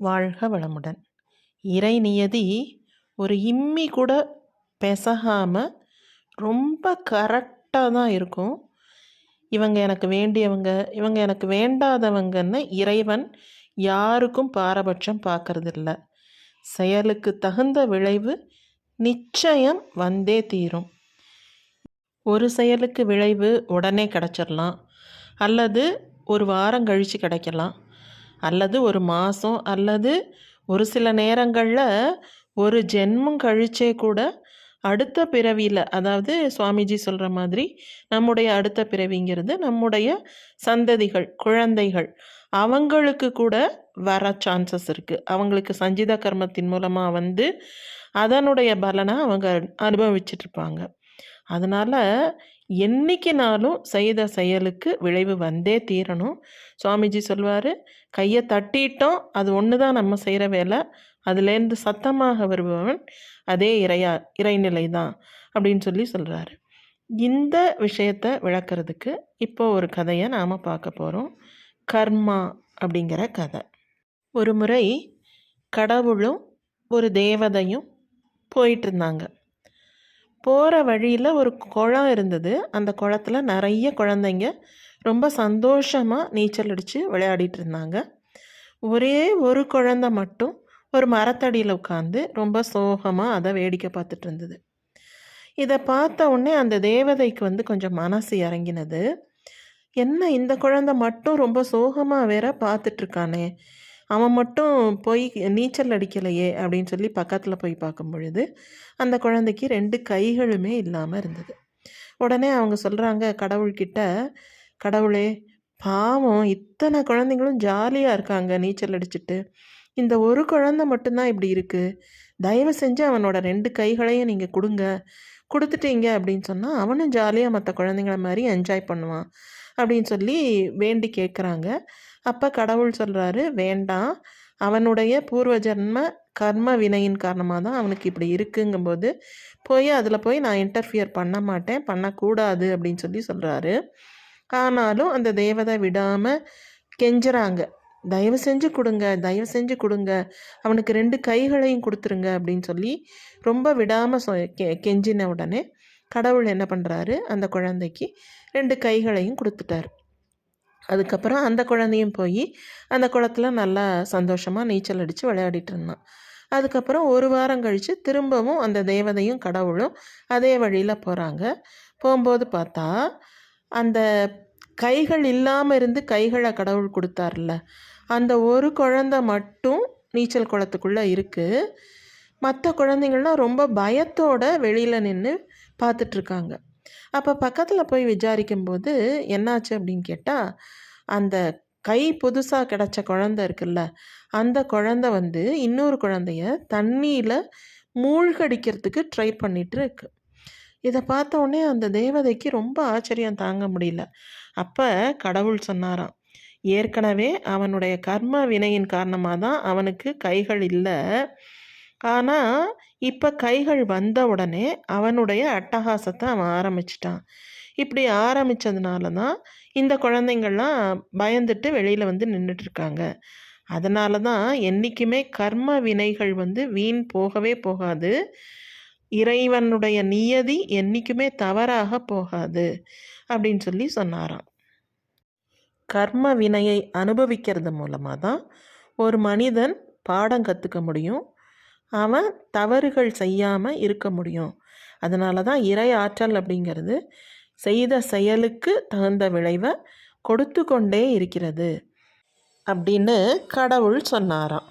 வாழ்க வளமுடன். இறை நியதி ஒரு இம்மி கூட பெசகாமல் ரொம்ப கரெக்டாக தான் இருக்கும். இவங்க எனக்கு வேண்டியவங்க இவங்க எனக்கு வேண்டாதவங்கன்னு இறைவன் யாருக்கும் பாரபட்சம் பார்க்கறதில்ல. செயலுக்கு தகுந்த விளைவு நிச்சயம் வந்தே தீரும். ஒரு செயலுக்கு விளைவு உடனே கிடச்சிடலாம் அல்லது ஒரு வாரம் கழித்து கிடைக்கலாம். அல்லது ஒரு மாதம் அல்லது ஒரு சில நேரங்களில் ஒரு ஜென்மம் கழிச்சே கூட அடுத்த பிறவியில் அதாவது சுவாமிஜி சொல்கிற மாதிரி நம்முடைய அடுத்த பிறவிங்கிறது நம்முடைய சந்ததிகள் குழந்தைகள் அவங்களுக்கு கூட வர சான்சஸ் இருக்குது அவங்களுக்கு சஞ்சித கர்மத்தின் மூலமாக வந்து அதனுடைய பலனை அவங்க அனுபவிச்சிட்ருப்பாங்க அதனால் என்றைக்கினாலும் செய்த செயலுக்கு விளைவு வந்தே தீரணும். சுவாமிஜி சொல்வார் கையை தட்டிட்டோம் அது ஒன்று தான் நம்ம செய்கிற வேலை. அதுலேருந்து சத்தமாக வருபவன் அதே இறையா இறைநிலை தான் அப்படின்னு சொல்லி சொல்கிறாரு இந்த விஷயத்தை விளக்கிறதுக்கு இப்போ ஒரு கதையை நாம் பார்க்க போகிறோம் கர்மா அப்படிங்கிற கதை. ஒரு முறை கடவுளும் ஒரு தேவதையும் போயிட்டு இருந்தாங்க. போகிற வழியில் ஒரு குளம் இருந்தது. அந்த குளத்துல நிறைய குழந்தைங்க ரொம்ப சந்தோஷமாக நீச்சல் அடித்து விளையாடிட்டு இருந்தாங்க. ஒரே ஒரு குழந்த மட்டும் ஒரு மரத்தடியில் உட்காந்து ரொம்ப சோகமாக அதை வேடிக்கை பார்த்துட்டு இருந்தது. இதை பார்த்த உடனே அந்த தேவதைக்கு வந்து கொஞ்சம் மனசு இறங்கினது. என்ன இந்த குழந்தை மட்டும் ரொம்ப சோகமாக வேற பார்த்துட்ருக்கானே அவன் மட்டும் போய் நீச்சல் அடிக்கலையே அப்படின்னு சொல்லி பக்கத்தில் போய் பார்க்கும் பொழுது அந்த குழந்தைக்கு ரெண்டு கைகளுமே இல்லாமல் இருந்தது. உடனே அவங்க சொல்கிறாங்க கடவுள்கிட்ட கடவுளே பாவம் இத்தனை குழந்தைங்களும் ஜாலியாக இருக்காங்க நீச்சல் அடிச்சுட்டு. இந்த ஒரு குழந்தை மட்டும்தான் இப்படி இருக்குது தயவு செஞ்சு அவனோட ரெண்டு கைகளையும் நீங்கள் கொடுங்க. கொடுத்துட்டீங்க அப்படின்னு சொன்னால் அவனும் ஜாலியாக மற்ற குழந்தைங்கள மாதிரி என்ஜாய் பண்ணுவான் அப்படின்னு சொல்லி வேண்டி கேட்குறாங்க அப்போ கடவுள் சொல்கிறாரு வேண்டாம். அவனுடைய பூர்வ ஜென்ம கர்ம வினையின் காரணமாக தான் அவனுக்கு இப்படி இருக்குங்கும்போது போய் அதில் போய் நான் இன்டர்ஃபியர் பண்ண மாட்டேன் பண்ணக்கூடாது அப்படின்னு சொல்லி சொல்கிறாரு ஆனாலும் அந்த தேவதை விடாமல் கெஞ்சுறாங்க. தயவு செஞ்சு கொடுங்க தயவு செஞ்சு கொடுங்க. அவனுக்கு ரெண்டு கைகளையும் கொடுத்துருங்க அப்படின்னு சொல்லி ரொம்ப விடாமல் சொ கெ கெஞ்சின உடனே கடவுள் என்ன பண்ணுறாரு அந்த குழந்தைக்கு ரெண்டு கைகளையும் கொடுத்துட்டார். அதுக்கப்புறம் அந்த குழந்தையும் போய் அந்த குளத்துல நல்லா சந்தோஷமாக நீச்சல் அடித்து விளையாடிட்டு இருந்தான். அதுக்கப்புறம் ஒரு வாரம் கழித்து திரும்பவும் அந்த தேவதையும் கடவுளும் அதே வழியில் போகிறாங்க போகும்போது பார்த்தா அந்த கைகள் இல்லாமல் இருந்து கைகளை கடவுள் கொடுத்தார்ல அந்த ஒரு குழந்த மட்டும் நீச்சல் குளத்துக்குள்ளே இருக்குது மற்ற குழந்தைங்கள்லாம் ரொம்ப பயத்தோட வெளியில் நின்று பார்த்துட்ருக்காங்க அப்போ பக்கத்தில் போய் விசாரிக்கும்போது என்னாச்சு அப்படின்னு கேட்டால் அந்த கை புதுசாக கிடச்ச குழந்த இருக்குல்ல அந்த குழந்த வந்து இன்னொரு குழந்தைய தண்ணியில் மூழ்கடிக்கிறதுக்கு ட்ரை பண்ணிகிட்டு இருக்கு. இதை பார்த்த உடனே அந்த தேவதைக்கு ரொம்ப ஆச்சரியம் தாங்க முடியல. அப்போ கடவுள் சொன்னாராம் ஏற்கனவே அவனுடைய கர்ம வினையின் காரணமாக தான் அவனுக்கு கைகள் இல்லை. ஆனால் இப்போ கைகள் வந்த உடனே அவனுடைய அட்டகாசத்தை அவன் ஆரம்பிச்சிட்டான். இப்படி ஆரம்பித்ததுனால தான் இந்த குழந்தைங்கள்லாம் பயந்துட்டு வெளியில் வந்து நின்றுட்டுருக்காங்க அதனால தான் என்றைக்குமே கர்ம வினைகள் வந்து வீண் போகவே போகாது. இறைவனுடைய நியதி என்றைக்குமே தவறாக போகாது அப்படின்னு சொல்லி சொன்னாராம். கர்ம வினையை அனுபவிக்கிறது மூலமாக தான் ஒரு மனிதன் பாடம் கற்றுக்க முடியும். அவன் தவறுகள் செய்யாமல் இருக்க முடியும். அதனால தான் இறை ஆற்றல் அப்படிங்கிறது செய்த செயலுக்கு தகுந்த விளைவை கொடுத்து கொண்டே இருக்கிறது அப்படின்னு கடவுள் சொன்னாராம்.